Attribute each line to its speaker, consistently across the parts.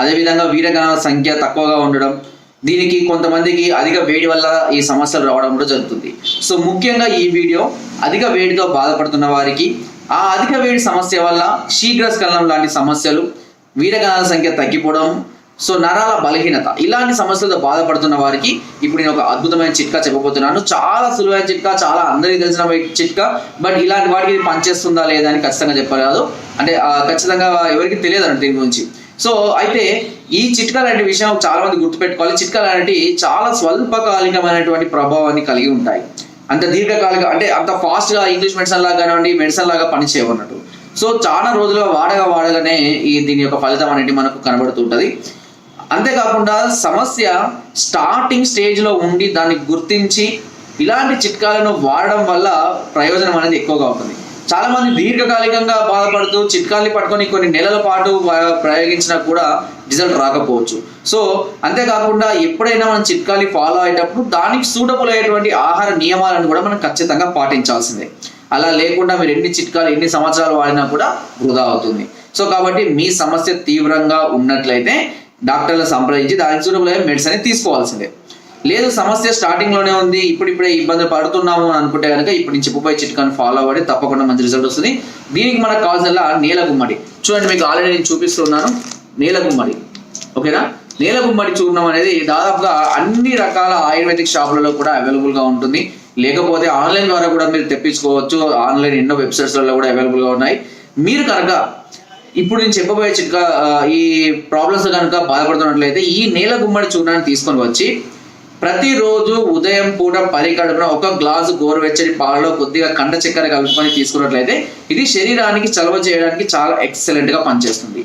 Speaker 1: అదేవిధంగా వీరగణాల సంఖ్య తక్కువగా ఉండడం దీనికి కొంతమందికి అధిక వేడి వల్ల ఈ సమస్యలు రావడం కూడా జరుగుతుంది. సో ముఖ్యంగా ఈ వీడియో అధిక వేడితో బాధపడుతున్న వారికి ఆ అధిక వేడి సమస్య వల్ల శీఘ్రస్ఖలనం లాంటి సమస్యలు వీరగణాల సంఖ్య తగ్గిపోవడం సో నరాల బలహీనత ఇలాంటి సమస్యలతో బాధపడుతున్న వారికి ఇప్పుడు నేను ఒక అద్భుతమైన చిట్కా చెప్పబోతున్నాను. చాలా సులువైన చిట్కా చాలా అందరికీ తెలిసిన చిట్కా బట్ ఇలాంటి వాటికి పనిచేస్తుందా లేదా అని ఖచ్చితంగా చెప్పరాదు అంటే ఖచ్చితంగా ఎవరికి తెలియదు అండి దీని గురించి. సో అయితే ఈ చిట్కా లాంటి విషయం చాలా మంది గుర్తుపెట్టుకోవాలి. చిట్కా లాంటి చాలా స్వల్పకాలికమైనటువంటి ప్రభావాన్ని కలిగి ఉంటాయి. అంత దీర్ఘకాలిక అంటే అంత ఫాస్ట్గా ఇంగ్లీష్ మెడిసిన్ లాగా కానివ్వండి మెడిసిన్ లాగా పనిచేయవన్నట్టు సో చాలా రోజులుగా వాడగా వాడగానే ఈ దీని యొక్క ఫలితం అనేది మనకు కనబడుతుంటది. అంతేకాకుండా సమస్య స్టార్టింగ్ స్టేజ్లో ఉండి దాన్ని గుర్తించి ఇలాంటి చిట్కాలను వాడడం వల్ల ప్రయోజనం అనేది ఎక్కువగా ఉంటుంది. చాలా మంది దీర్ఘకాలికంగా బాధపడుతూ చిట్కాల్ని పట్టుకొని కొన్ని నెలల పాటు ప్రయోగించినా కూడా రిజల్ట్ రాకపోవచ్చు. సో అంతేకాకుండా ఎప్పుడైనా మనం చిట్కాలు ఫాలో అయ్యేటప్పుడు దానికి సూటబుల్ అయ్యేటువంటి ఆహార నియమాలను కూడా మనం ఖచ్చితంగా పాటించాల్సిందే. అలా లేకుండా మీరు ఎన్ని చిట్కాలు ఎన్ని సంవత్సరాలు వాడినా కూడా వృధా అవుతుంది. సో కాబట్టి మీ సమస్య తీవ్రంగా ఉన్నట్లయితే డాక్టర్లను సంప్రదించి దానికి సూటబుల్ అయ్యే మెడిసిన్ తీసుకోవాల్సిందే. లేదు సమస్య స్టార్టింగ్లోనే ఉంది ఇప్పుడు ఇప్పుడే ఇబ్బందులు పడుతున్నాము అని అనుకుంటే కనుక ఇప్పుడు నుంచి చెప్పబోయే చిట్కాను ఫాలో అవ్వండి తప్పకుండా మంచి రిజల్ట్ వస్తుంది. దీనికి మనకు కావాల్సిన నేల గుమ్మడి. చూడండి మీకు ఆల్రెడీ నేను చూపిస్తున్నాను నేల గుమ్మడి. ఓకేనా? నేల గుమ్మడి చూర్ణం అనేది దాదాపుగా అన్ని రకాల ఆయుర్వేదిక్ షాపులలో కూడా అవైలబుల్గా ఉంటుంది. లేకపోతే ఆన్లైన్ ద్వారా కూడా మీరు తెప్పించుకోవచ్చు. ఆన్లైన్ ఎన్నో వెబ్సైట్స్లలో కూడా అవైలబుల్గా ఉన్నాయి. మీరు కనుక ఇప్పుడు నేను చెప్పబోయే చిట్కా ఈ ప్రాబ్లమ్స్ కనుక బాధపడుతున్నట్లయితే ఈ నేల గుమ్మడి చూర్ణాన్ని తీసుకొని వచ్చి ప్రతిరోజు ఉదయం పూట పది ఒక గ్లాసు గోరువెచ్చని పాలలో కొద్దిగా కండ చక్కెర కలుపుకొని తీసుకున్నట్లయితే ఇది శరీరానికి చలవ చేయడానికి చాలా ఎక్సలెంట్గా పనిచేస్తుంది.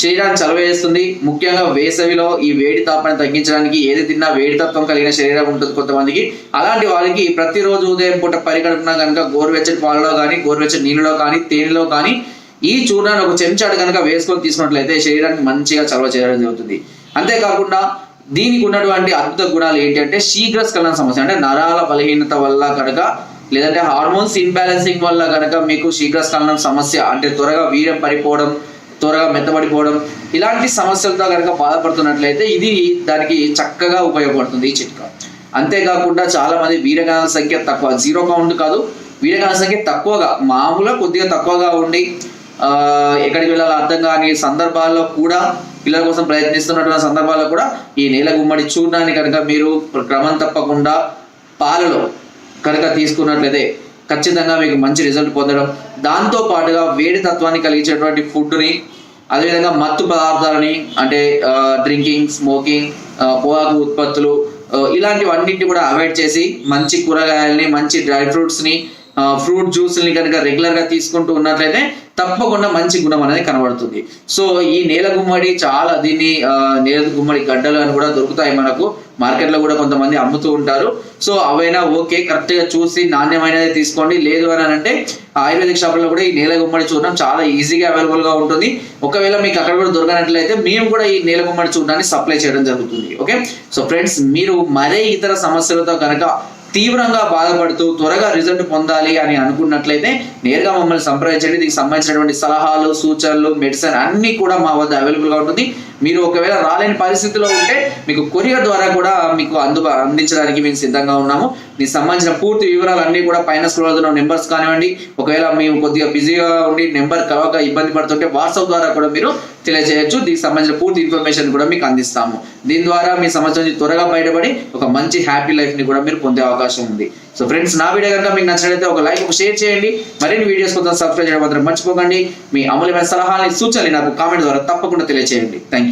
Speaker 1: శరీరాన్ని చలవ చేస్తుంది. ముఖ్యంగా వేసవిలో ఈ వేడి తాపాన్ని తగ్గించడానికి ఏది తిన్నా వేడి తత్వం కలిగిన శరీరం ఉంటుంది కొంతమందికి. అలాంటి వారికి ప్రతిరోజు ఉదయం పూట పరిగడుపున కనుక గోరువెచ్చని పాలలో కానీ గోరువెచ్చని నీళ్ళలో కానీ తేనెలో కానీ ఈ చూర్ణాన్ని ఒక చెంచాడు కనుక వేసుకొని తీసుకున్నట్లయితే శరీరానికి మంచిగా చలవ చేయడం జరుగుతుంది. అంతేకాకుండా దీనికి ఉన్నటువంటి అద్భుత గుణాలు ఏంటంటే శీఘ్ర స్ఖలన సమస్య. అంటే నరాల బలహీనత వల్ల కనుక లేదంటే హార్మోన్స్ ఇన్బ్యాలెన్సింగ్ వల్ల కనుక మీకు శీఘ్ర స్ఖలనం సమస్య అంటే త్వరగా వీర్యం పడిపోవడం త్వరగా మెత్తబడిపోవడం ఇలాంటి సమస్యలతో కనుక బాధపడుతున్నట్లయితే ఇది దానికి చక్కగా ఉపయోగపడుతుంది ఈ చిట్కా. అంతేకాకుండా చాలా మంది వీరగాన సంఖ్య తక్కువ జీరో కౌంట్ కాదు. వీరగణాల సంఖ్య తక్కువగా మామూలుగా కొద్దిగా తక్కువగా ఉండి ఎక్కడికి వెళ్ళాలో అర్థం కాని సందర్భాల్లో కూడా పిల్లల కోసం ప్రయత్నిస్తున్నటువంటి సందర్భాల్లో కూడా ఈ నేల గుమ్మడి చూడడానికి కనుక మీరు క్రమం తప్పకుండా పాలలో కనుక తీసుకున్నట్లయితే ఖచ్చితంగా మీకు మంచి రిజల్ట్ పొందడం. దాంతో పాటుగా వేడి తత్వాన్ని కలిగించేటువంటి ఫుడ్ని అదేవిధంగా మత్తు పదార్థాలని అంటే డ్రింకింగ్ స్మోకింగ్ పొగాకు ఉత్పత్తులు ఇలాంటివన్నింటినీ కూడా అవాయిడ్ చేసి మంచి కూరగాయలని మంచి డ్రై ఫ్రూట్స్ని ఫ్రూట్ జ్యూస్ని కనుక రెగ్యులర్గా తీసుకుంటూ ఉన్నట్లయితే తప్పకుండా మంచి గుణం అనేది కనబడుతుంది. సో ఈ నేల గుమ్మడి చాలా దీన్ని నేల గుమ్మడి గడ్డలు అని కూడా దొరుకుతాయి మనకు. మార్కెట్లో కూడా కొంతమంది అమ్ముతూ ఉంటారు. సో అవైనా ఓకే కరెక్ట్గా చూసి నాణ్యమైనది తీసుకోండి. లేదు అని అంటే ఆయుర్వేదిక్ షాపుల్లో కూడా ఈ నేల గుమ్మడి చూడడం చాలా ఈజీగా అవైలబుల్గా ఉంటుంది. ఒకవేళ మీకు అక్కడ కూడా దొరకనట్లయితే మేము కూడా ఈ నేల గుమ్మడి చూడడానికి సప్లై చేయడం జరుగుతుంది. ఓకే? సో ఫ్రెండ్స్ మీరు మరే ఇతర సమస్యలతో కనుక తీవ్రంగా బాధపడుతూ త్వరగా రిజల్ట్ పొందాలి అని అనుకున్నట్లయితే నేరుగా మమ్మల్ని సంప్రదించండి. దీనికి సంబంధించినటువంటి సలహాలు సూచనలు మెడిసిన్ అన్ని కూడా మా వద్ద అవైలబుల్గా ఉంటుంది. మీరు ఒకవేళ రాలేని పరిస్థితిలో ఉంటే మీకు కొరియర్ ద్వారా కూడా మీకు అందు అందించడానికి మేము సిద్ధంగా ఉన్నాము. దీనికి సంబంధించిన పూర్తి వివరాలు అన్ని కూడా పైన స్క్రోల్ అవుతున్న నెంబర్స్ కానివ్వండి ఒకవేళ మేము కొద్దిగా బిజీగా ఉండి నెంబర్ కలవక ఇబ్బంది పడుతుంటే వాట్సాప్ ద్వారా కూడా మీరు తెలియజేయచ్చు. దీనికి సంబంధించిన పూర్తి ఇన్ఫర్మేషన్ కూడా మీకు అందిస్తాము. దీని ద్వారా మీ సమస్య నుంచి త్వరగా బయటపడి ఒక మంచి హ్యాపీ లైఫ్ని కూడా మీరు పొందే అవకాశం ఉంది. సో ఫ్రెండ్స్ నా వీడియో కనుక మీకు నచ్చినట్లయితే ఒక లైక్ షేర్ చేయండి. మరిన్ని వీడియోస్ కోసం సబ్స్క్రైబ్ చేయడం మాత్రం మర్చిపోకండి. మీ అమూల్యమైన సలహాలని సూచనలు నాకు కామెంట్ ద్వారా తప్పకుండా తెలియజేయండి థ్యాంక్ యూ